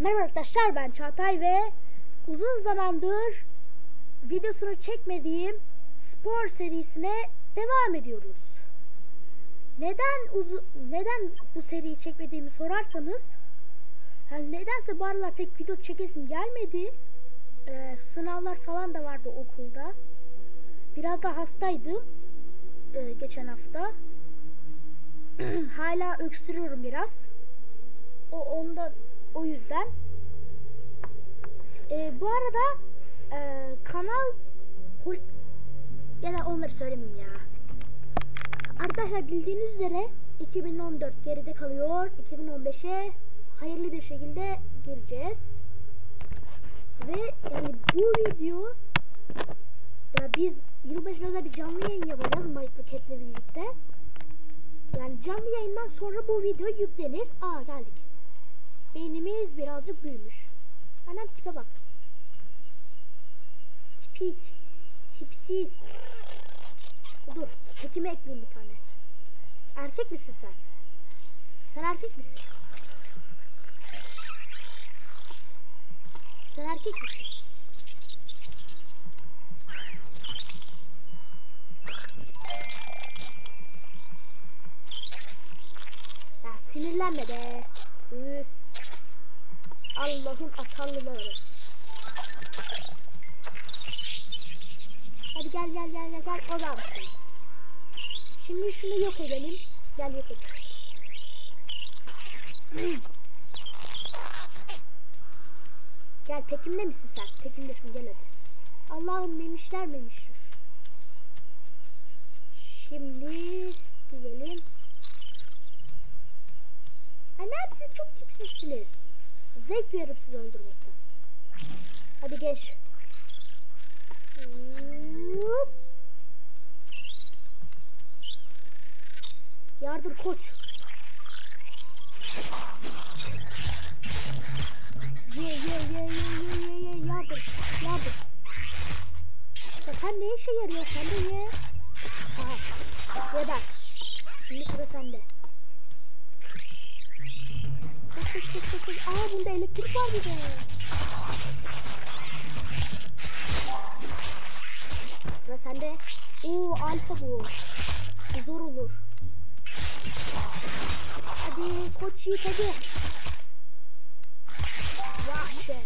Merhaba arkadaşlar ben Çağatay ve uzun zamandır videosunu çekmediğim spor serisine devam ediyoruz. Neden neden bu seriyi çekmediğimi sorarsanız yani nedense bu aralar pek video çekesim gelmedi. Ee, sınavlar falan da vardı okulda. Biraz da hastaydım ee, geçen hafta. Hala öksürüyorum biraz. O ondan o yüzden. Ee, bu arada e, kanal ya da onları söylemeyeyim ya. Arkadaşlar bildiğiniz üzere 2014 geride kalıyor. 2015'e hayırlı bir şekilde gireceğiz. Ve yani bu video ya biz yılbaşına özel bir canlı yayın yapacağız Mike Cat'le birlikte. Yani canlı yayından sonra bu video yüklenir. Aa geldik. Beynimiz birazcık büyümüş. Annem tipe bak. Tipik. Tipsiz. Dur. Tekime ekleyeyim bir tane. Erkek misin sen? Sen erkek misin? Sen erkek misin? Ya sinirlenme be. Üf. Allah'ın asallıları. Hadi gel gel gel gel gel o da mısın? Şimdi şunu yok edelim. Gel yok edelim. Gel pekimde misin sen? Pekimdesin gel hadi. Allah'ım memişler memişler. Şimdi gidelim. Annem siz çok tipsizsiniz. Zevk duyarım sizi öldürmekten. Hadi geç. Hop. Yardır koç. Ye ye ye ye ye ye ye yardır yardır. Ya sen ne işe yarıyor sen de ye. Aha. Geber. Şimdi sıra sende. Koş koş koş koş. Aa bunda elektrik var bir de. Sıra sende. Oo alfa bu. Bu Zor olur. Hadi koç yiğit hadi. Vahşet.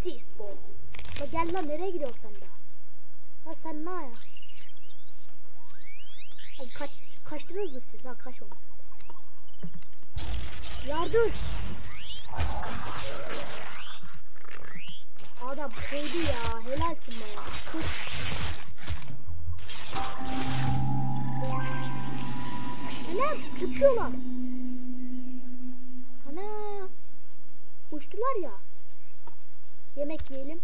Stisbol. Bak gel lan nereye gidiyorsun sen de? Ha sen ne ya? Hadi kaç, kaçtınız mı siz? Ha kaçmamışsınız. Yardım. Adam koydu ya. Helalsin be. Tut. Anam uçuyorlar. Ana. Uçtular ya. Yemek yiyelim.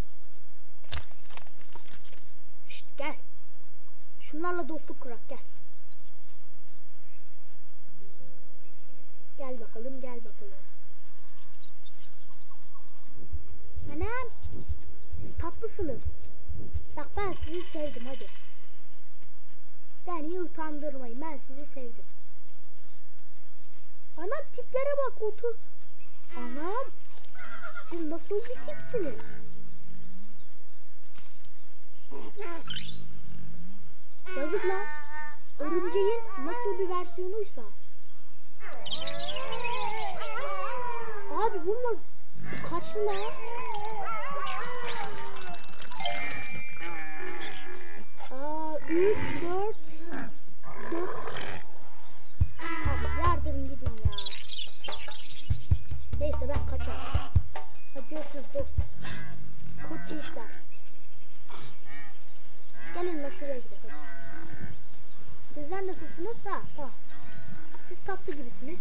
Şşt gel. Şunlarla dostluk kurak gel. Gel bakalım gel bakalım. Anam. Siz tatlısınız. Bak ben sizi sevdim hadi. Beni utandırmayın ben sizi sevdim. Tiplere bak otur. Anam. Siz nasıl bir tipsiniz? Yazık lan. Örümceğin nasıl bir versiyonuysa. Abi bunlar kaç lan? Aa, 3, 4, 4. Neyse ben kaçarım. Hadi görüşürüz dostum. Koç yiğitler. Gelin la şuraya gidelim. Sizler nasılsınız? Ha tamam. Siz tatlı gibisiniz.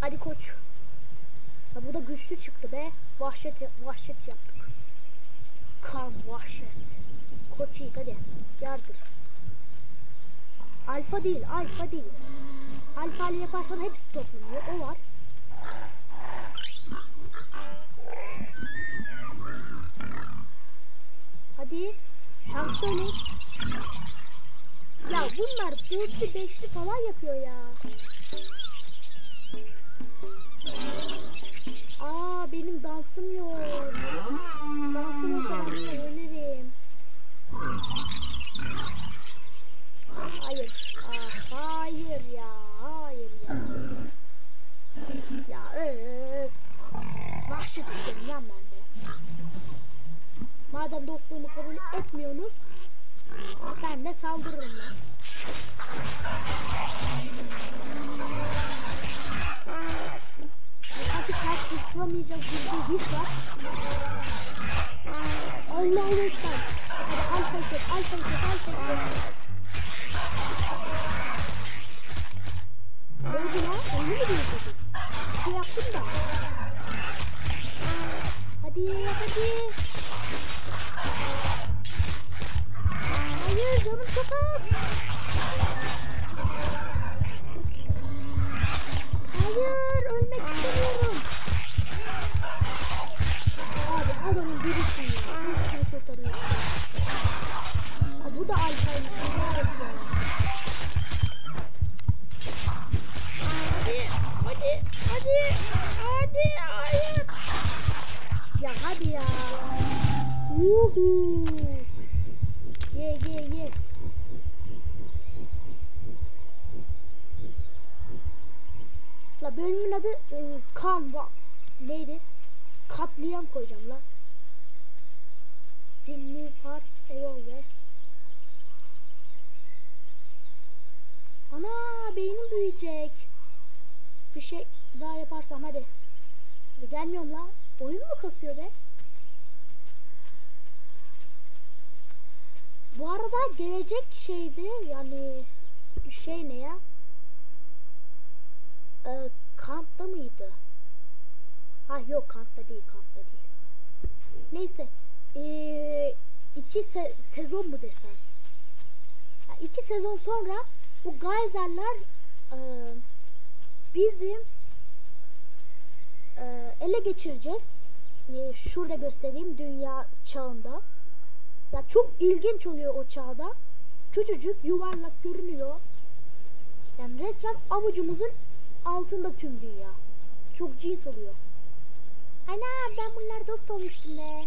Hadi koç. Ya bu da güçlü çıktı be. Vahşet vahşet yaptık. Kan vahşet. Koç yiğit hadi. Yardır. Alfa değil, alfa değil. Alfa ile yaparsan hepsi toplanıyor. O var. Hadi. Şarkı söyle. Ya bunlar dörtlü beşli falan yapıyor ya. Aa benim dansım yok. Dansım olsa ben. Hayır. Aa, hayır ya. Hayır ya. Ya öf. Vahşet isterim lan ben de. Madem dostluğumu kabul etmiyorsunuz ben de saldırırım lan. Hadi, hadi, hayır. Ya hadi ya. Uhu. Ye ye ye. La bölümün adı e, kan va neydi? Katliam koyacağım la. Filmi Parts Evolve. Ana beynim büyüyecek. Bir şey daha yaparsam hadi. Hadi gelmiyorum la. Oyun mu kasıyor be? Bu arada gelecek şeydi yani şey ne ya? Ee, kampta mıydı? Ha yok kampta değil kampta değil. Neyse ee, iki se- sezon mu desem? Ha, iki sezon sonra bu geyserler ee, bizim ee, ele geçireceğiz. Ee, şurada göstereyim dünya çağında. Ya çok ilginç oluyor o çağda. Küçücük yuvarlak görünüyor. Yani resmen avucumuzun altında tüm dünya. Çok cins oluyor. Ana ben bunlar dost olmuştum be.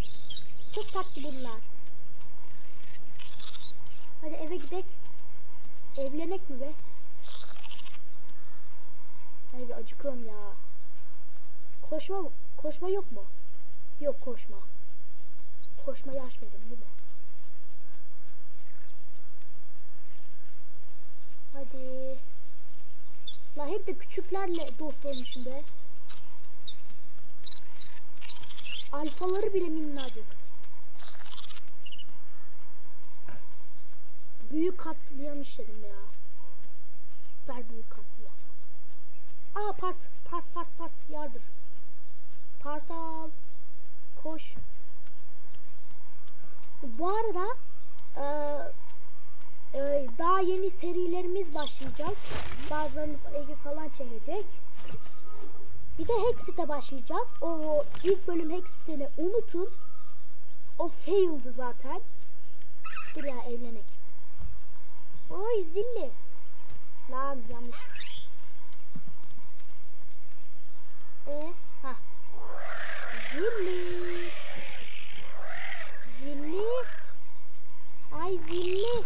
Çok tatlı bunlar. Hadi eve gidelim. Evlenek mi be? Hadi acıkıyorum ya. Koşma koşma yok mu? Yok koşma. Koşmayı açmadım değil mi? Hadi. La hep de küçüklerle dost olmuşum be. Alfaları bile minnacık. Büyük katliam işledim ya. Süper büyük katliam. Aa part, part, part, part yardır. Part al. Koş. Bu arada eee ee, daha yeni serilerimiz başlayacak. Bazılarını Ege falan çekecek. Bir de Hexit'e başlayacağız. O ilk bölüm Hexit'ini unutun. O fail'dı zaten. Dur ya evlenek. Oy zilli. Lan yanlış. E ha. Zilli. Zilli. Ay zilli.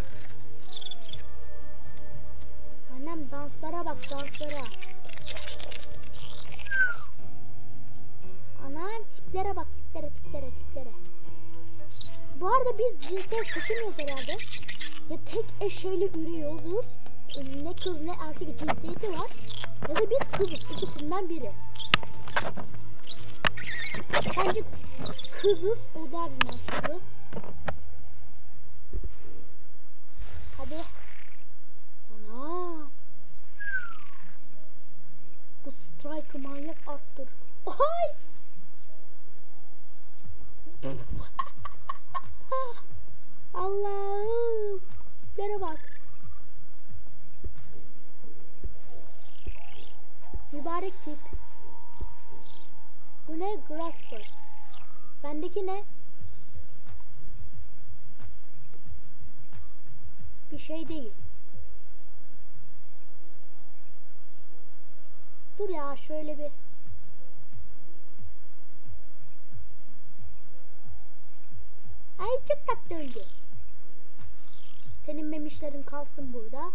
Annem danslara bak danslara. Anam tiplere bak tiplere tiplere tiplere. Bu arada biz cinsel seçmiyoruz herhalde. Ya tek eşeğli ürüyoruz. Ne kız ne erkek cinsiyeti var. Ya da biz kızız ikisinden biri. Bence kızız o daha bir mantıklı. Hadi. Ana. Bu strike manyak arttır. Ay. Allah'ım. Tiplere bak. Mübarek tip ne? Graspers. Bendeki ne? Bir şey değil. Dur ya şöyle bir. Ay çok tatlı öldü. Senin memişlerin kalsın burada.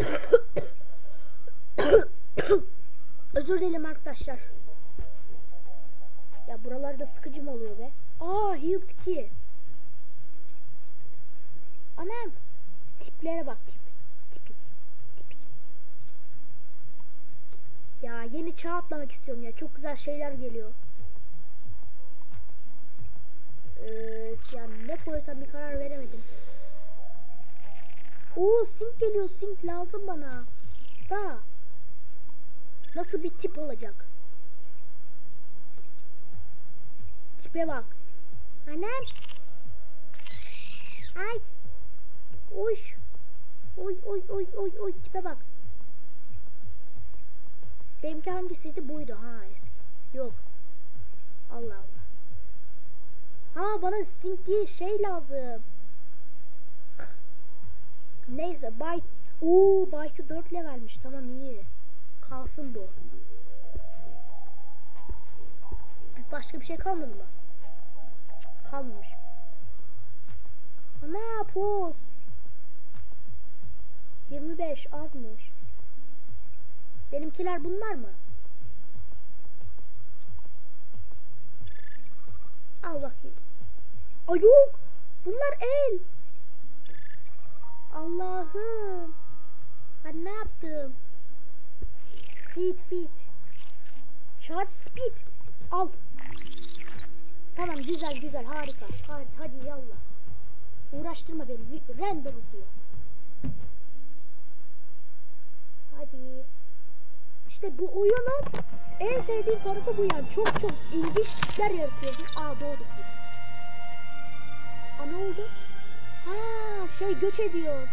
Özür dilerim arkadaşlar. Ya buralarda sıkıcı mı oluyor be? Aa Healed 2. Anam. Tiplere bak tip. Tipik. Tipik. Ya yeni çağ atlamak istiyorum ya. Çok güzel şeyler geliyor. Ee, yani ne koysam bir karar veremedim. Oo sink geliyor sink lazım bana. Da. Nasıl bir tip olacak? Tipe bak. Annem. Ay. Oy. Oy oy oy oy oy tipe bak. Benimki hangisiydi? Buydu ha eski. Yok. Allah Allah. Ha bana stink değil şey lazım. Neyse Byte. Oo Byte'ı 4 levelmiş. Tamam iyi. Kalsın bu. Başka bir şey kalmadı mı? Kalmamış. Ana poz. 25 azmış. Benimkiler bunlar mı? Al bakayım. Ay yok. Bunlar el. Allah'ım. Ben ne yaptım? Feed feed. Charge speed. Al. Tamam güzel güzel harika. Hadi, hadi yallah. Uğraştırma beni. Render uzuyor. Hadi. İşte bu oyunun en sevdiğim tarafı bu yani. Çok çok ilginç tipler yaratıyorsun. Aa biz. Aa ne oldu? Ha şey göç ediyoruz.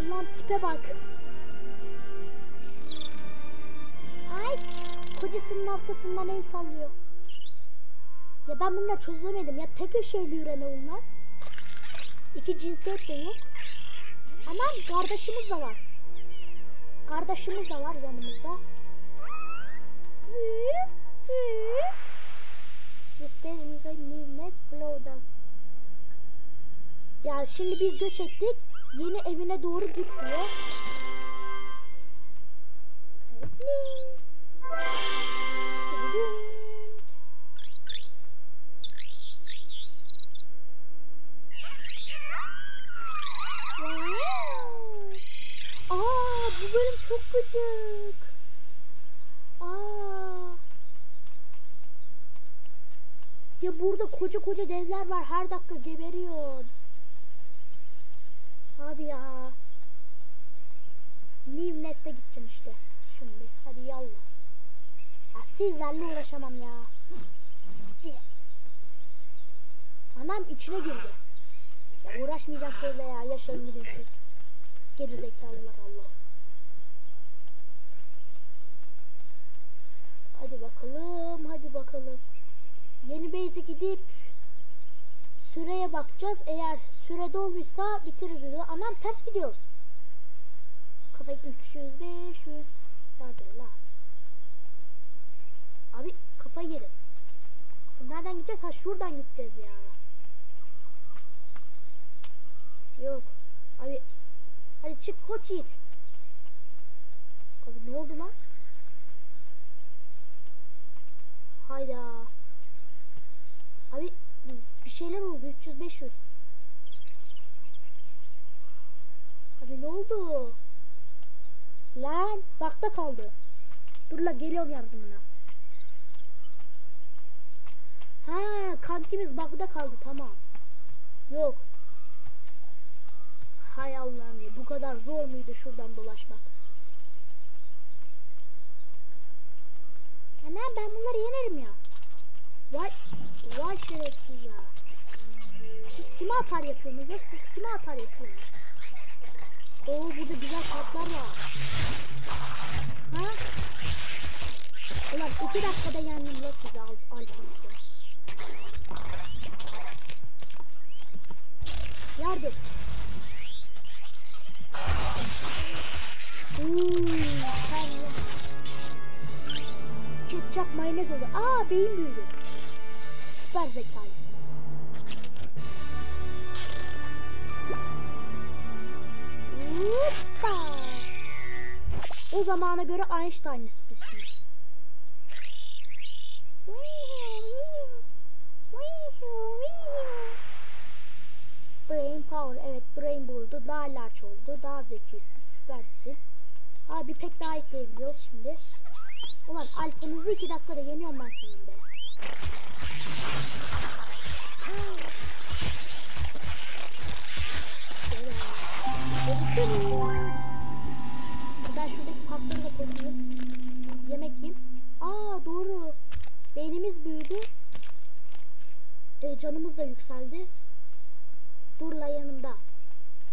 Ulan tipe bak. Ay kocasının arkasından el sallıyor. Ya ben bunları çözemedim ya tek eşeğli üreme bunlar. İki cinsiyet de yok. Anam kardeşimiz de var. Kardeşimiz de var yanımızda. Ya şimdi biz göç ettik. Yeni evine doğru git diyor. Aa bu bölüm çok gıcık. Aa. Ya burada koca koca devler var. Her dakika geberiyor. Abi ya. New Nest'e gideceğim işte. Şimdi. Hadi yallah. Ya sizlerle uğraşamam ya. Anam içine girdi. Ya uğraşmayacağım sizle ya. Yaşayın gidin siz. Geri zekalılar Allah. Hadi bakalım. Hadi bakalım. Yeni base'e gidip süreye bakacağız. Eğer süre doluysa bitiririz. Anam ters gidiyoruz. Kafayı 300 500 Hadi la. Abi kafayı yedim. Nereden gideceğiz? Ha şuradan gideceğiz ya. Yok. Abi hadi çık koç yiğit. Abi ne oldu lan? Hayda. Abi bir şeyler oldu 300 500. Abi ne oldu? Lan bakta kaldı. Dur la geliyorum yardımına. Ha kankimiz bakta kaldı tamam. Yok. Hay Allah'ım ya bu kadar zor muydu şuradan dolaşmak? Ana ben bunları yenerim ya. Vay, vay şerefsiz ya. Siz kime atar yapıyorsunuz ya? Siz kime atar yapıyorsunuz? Oo burada güzel kartlar var. Ha? Ulan iki dakikada yendim la size al. Uuu. Sen Ketçap mayonez oldu. Aa beyin büyüdü. Süper zekayız. Hoppa. O zamana göre Einstein'ız biz şimdi. Brain power evet brain buldu daha large oldu daha zekisin süpersin Abi pek daha ekleyebiliyoruz şimdi Ulan alfanızı iki dakikada yeniyorum ben senin de Ben şuradaki patları da koyayım. Yemek yiyeyim. Aa doğru. Beynimiz büyüdü. E, canımız da yükseldi. Dur la yanımda.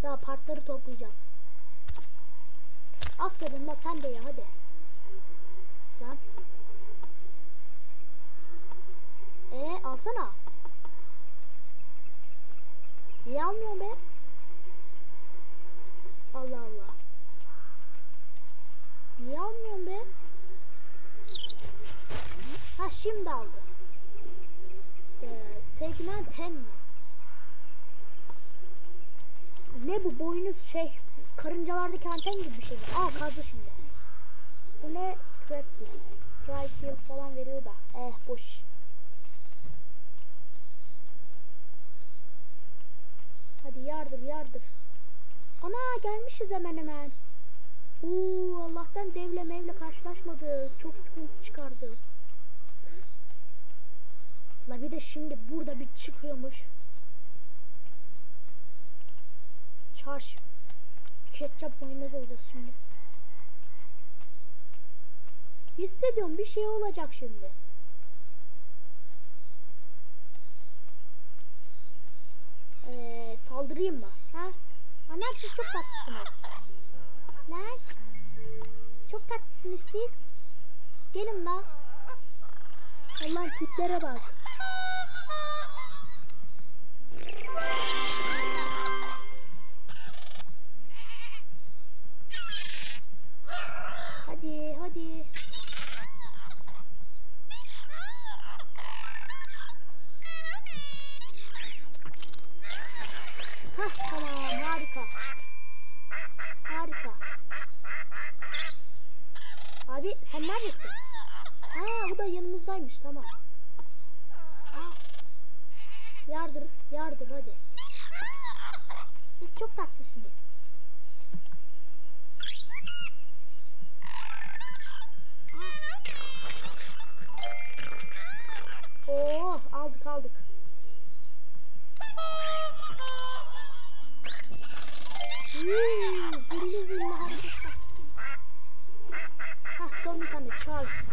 Daha partları toplayacağız. Aferin la sen de ya hadi. Lan. E alsana. Niye almıyorsun be? Allah Allah. Niye almıyorsun be? Ha şimdi aldı. Ee, segment mi? Ne bu boynuz şey karıncalardaki anten gibi bir şey? Aa kazdı şimdi. Bu ne? Trap Strike falan veriyor da. Eh boş. Hadi yardır yardır. Ana gelmişiz hemen hemen. Oo Allah'tan devle mevle karşılaşmadı. Çok sıkıntı çıkardı. La bir de şimdi burada bir çıkıyormuş. Çarş. Ketçap mayonez olacağız şimdi. Hissediyorum bir şey olacak şimdi. Ee, saldırayım mı? Ha? Annem siz çok tatlısınız. Lan. Çok tatlısınız siz. Gelin la. Allah'ın tiplere bak. Sen neredesin? Ha bu da yanımızdaymış tamam. Yardır yardır hadi. Siz çok tatlısınız. Oo aldık aldık. Hmm, zilli zilli. Hah son bir çağır.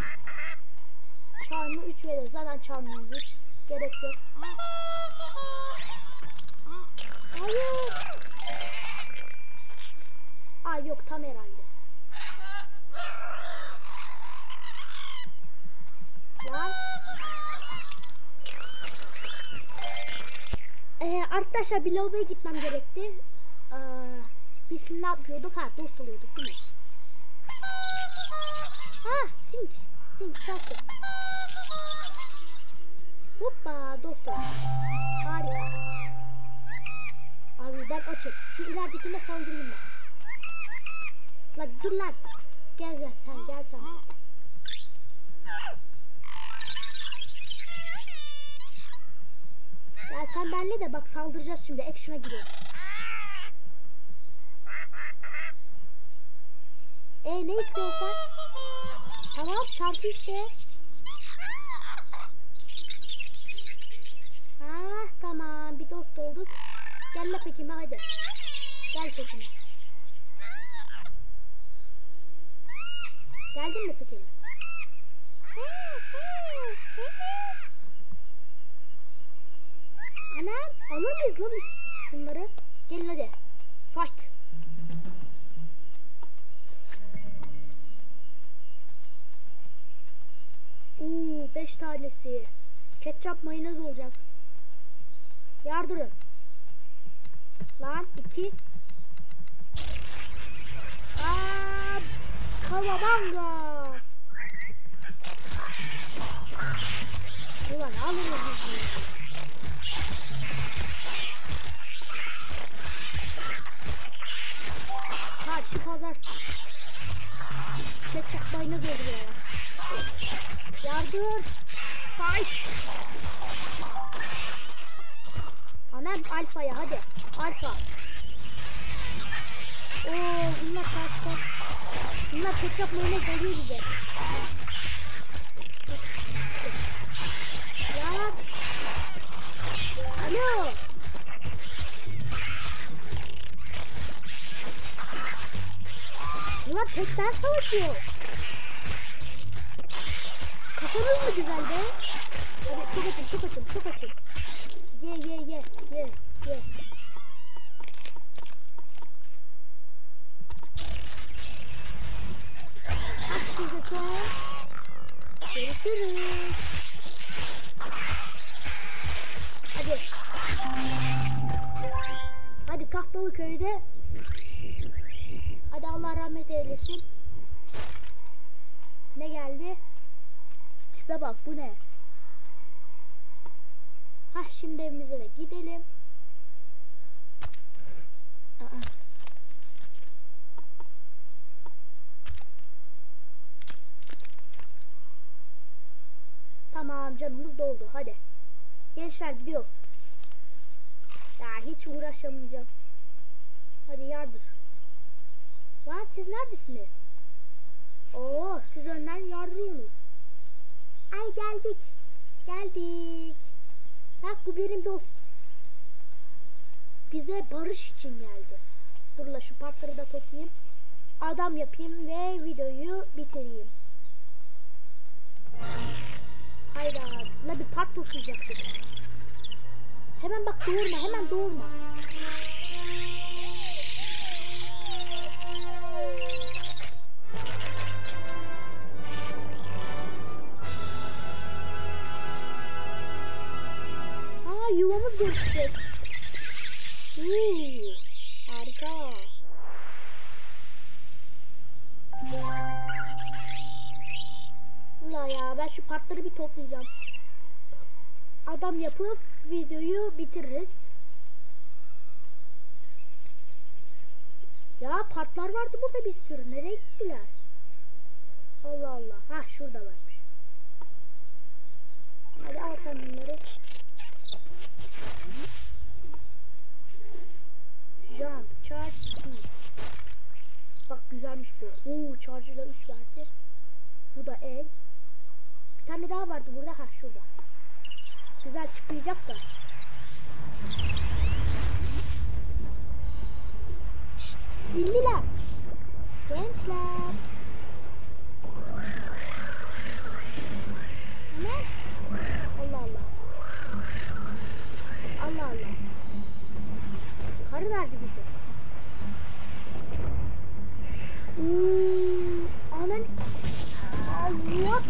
Çağırma 3 veriyor. Zaten çağırmamız hiç gerek yok. Hayır. Aa yok tam herhalde. Lan. Ee, arkadaşlar bir lavaboya gitmem gerekti. Ee, biz ne yapıyorduk? Ha dost oluyorduk değil mi? Ha sink. Sink şarkı. Hoppa dostum. Harika. Abi ben açım. Şu ileridekine saldırayım ben. Lan dur lan. Gel gel sen gel sen. Ya sen benle de bak saldıracağız şimdi. Action'a giriyoruz. E ne istiyorsan? Tamam şarkı iste. Ha tamam bir dost olduk. Gel la pekime hadi. Gel pekime. Geldin mi pekime? Anam alır mıyız lan biz şunları? Gelin hadi. Fight. 5 tanesi. Ketçap mayonez olacak. Yardırın. Lan iki. Aa, kavabanga. Ulan alırız biz. Yardım. Fight. Anam alfaya hadi. Alfa. Oo bunlar kaçta. Bunlar ketçap mayonez geliyor bize. Ya. Alo. Bunlar tekten savaşıyor. Kafanız mı güzel be? Hadi çok açın, çok açın, çok açın. Ye ye ye ye ye. Bak size son. Görüşürüz. Hadi. Hadi Kahtalı köyde. Hadi Allah rahmet eylesin. Ne geldi? Tipe bak bu ne? Hah şimdi evimize de gidelim. Aa. Tamam canımız doldu hadi. Gençler gidiyoruz. Ya hiç uğraşamayacağım. Hadi yardır. Lan siz neredesiniz? Oo siz önden yardırıyorsunuz. Ay geldik. Geldik. Bak bu benim dost. Bize barış için geldi. Dur şu partları da toplayayım. Adam yapayım ve videoyu bitireyim. Hayda. La bir part toplayacaktık. Hemen bak doğurma hemen doğurma. Aa yuvamız görüşecek. Uuu, harika. Ben şu partları bir toplayacağım. Adam yapıp videoyu bitiririz. Ya partlar vardı burada bir sürü. Nereye gittiler? Allah Allah. Ha şurada varmış. Hadi al sen bunları. Jump, charge, speed. Bak güzelmiş bu. Oo, charge'da 3 verdi. Bu da el. Tane daha vardı burada. Ha şurada. Güzel çıkmayacak da. Zilliler. Gençler. Ne? Allah Allah. Allah Allah. Karı nerede bizi? Hmm, anan Allah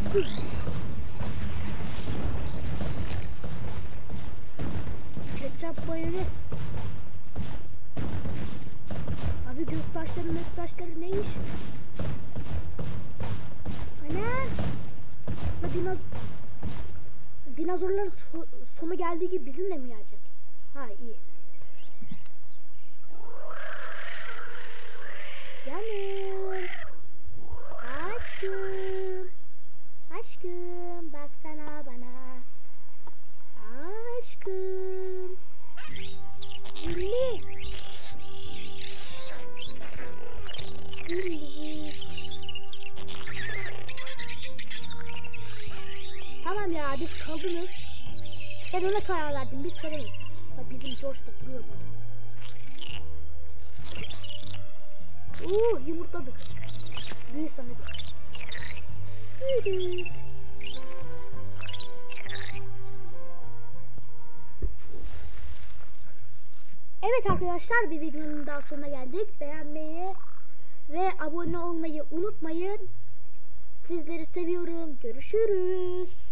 Ketçap mayonez. Abi göktaşları göktaşları ne iş? Ana. La dinoz dinozorların so- sonu geldiği gibi bizim de mi gelecek? Ha iyi. Canım. Aşkım. Aşkım baksana bana. Aşkım. Lili. Lili. Tamam ya biz kaldınız. Ben ona karar verdim biz kalırız. Bizim George da duruyor burada. Oo yumurtladık. Büyü sanırım. Büyüdük. Evet arkadaşlar bir videonun daha sonuna geldik. Beğenmeyi ve abone olmayı unutmayın. Sizleri seviyorum. Görüşürüz.